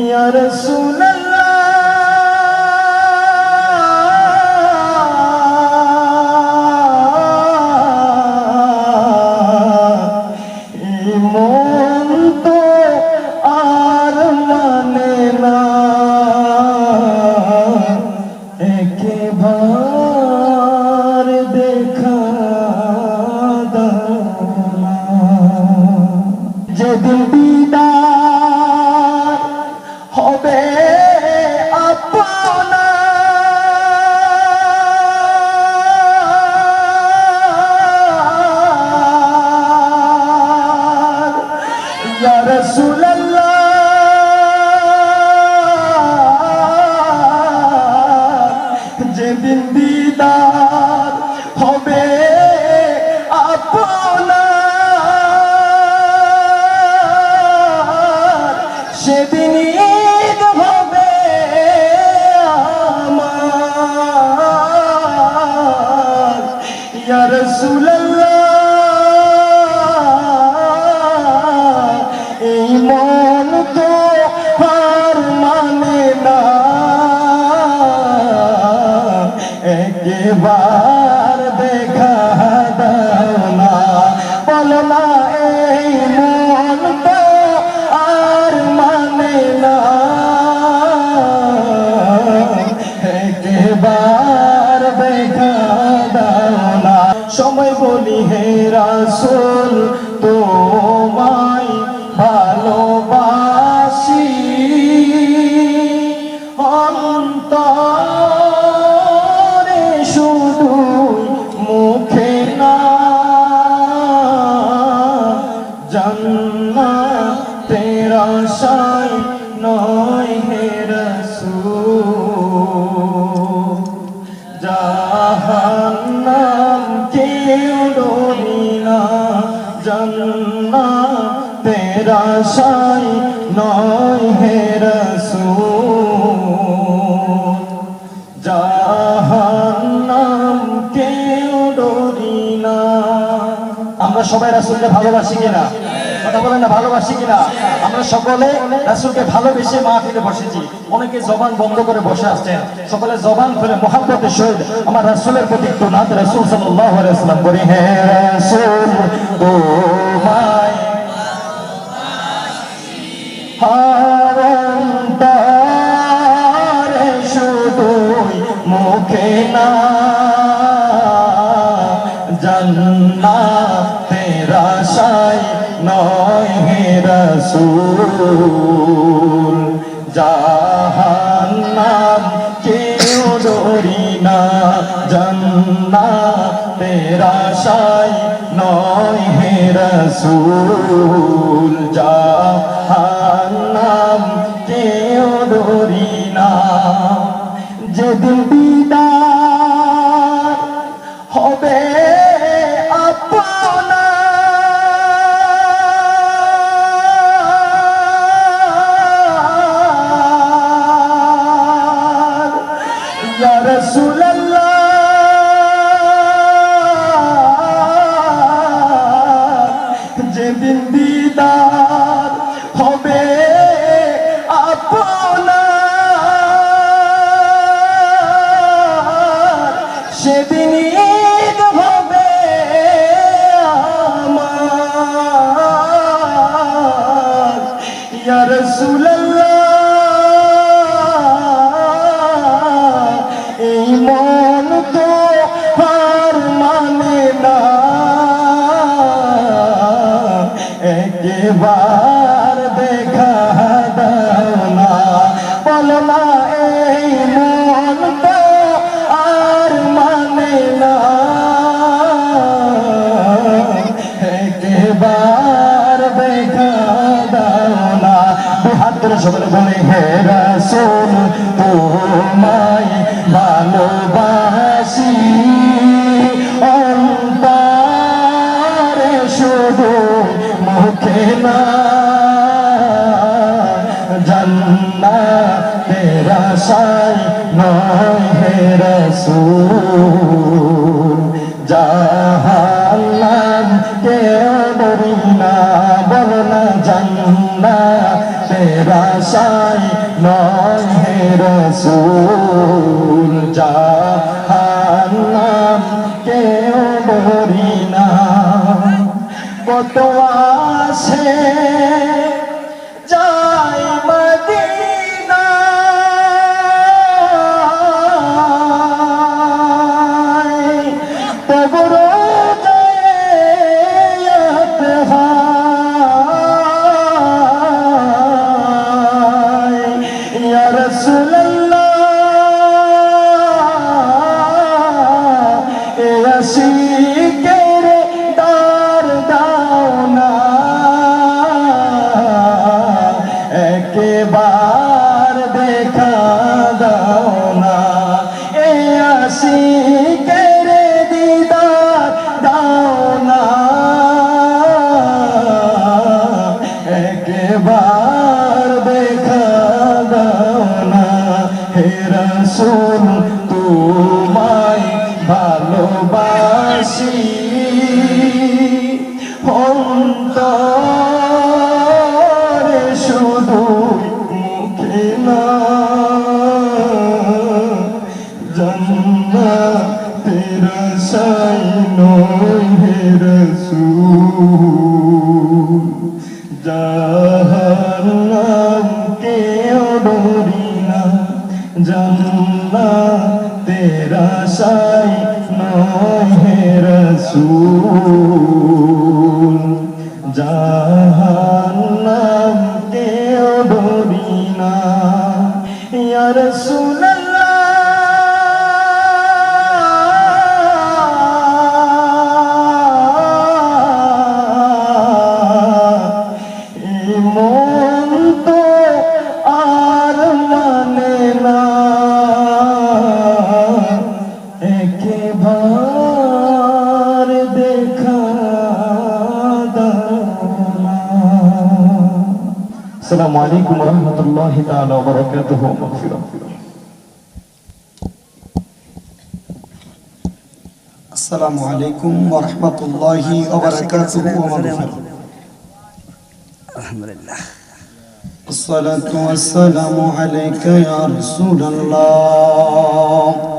ইয়া রাসূলুল্লাহ। ইয়া রাসূলুল্লাহ একবার দেখা দাও না। বলো না, এই মন তো আর মানে না। একবার দেখা দাও সময় বলি, হে রাসূল তোমায় ডরি না তেরা সাই নয় হে রসূল। জাহান্নাম কেউ ডরি না আমরা সবাই রাসূলকে ভালোবাসি কিনা? কথা বলেন না, ভালোবাসি কিনা? আমরা সকলে রাসূলকে ভালোবেসে মাহফিলে বসেছি। অনেকে জবান বন্ধ করে বসে আসছেন সকলে জবান খুলে মোহাম্মতের সহিত আমার রাসুলের প্রতি একটু নাত রাসূল সাল্লাল্লাহু আলাইহি ওয়াসাল্লাম বলি, হে তোমায় হারন্তরে শুধুই মুখে না জন্না রসূল, জাহান্নাম কেউ ডরি না জন্না তেরা সাই নয় হে রসূল, জাহান্নাম কেউ ডরি না। যেদিন দিদার আপনার যেদিন হবে আপনার সেদিন সকলে বলে হে রাসূল, তোমায় ভালোবাসি। অন্তরে শুধু মুখে না জন্না তেরা সাই নয় হে রসূল। আশায় নয় হে রসুল জাহান্নাম কেউ ডরি না। কত আসে রাসূল জাহান্নাম কেউ ডরি না জান্নাতের আশায় নয় হে রাসূল। জাহান্নাম কেউ ডরি না ইয়া রাসূলুল্লাহ السلام عليكم ورحمة الله تعالى وبركاته ومغفرة السلام عليكم ورحمة الله وبركاته ومغفرة الحمد لله الصلاة والسلام عليك يا رسول الله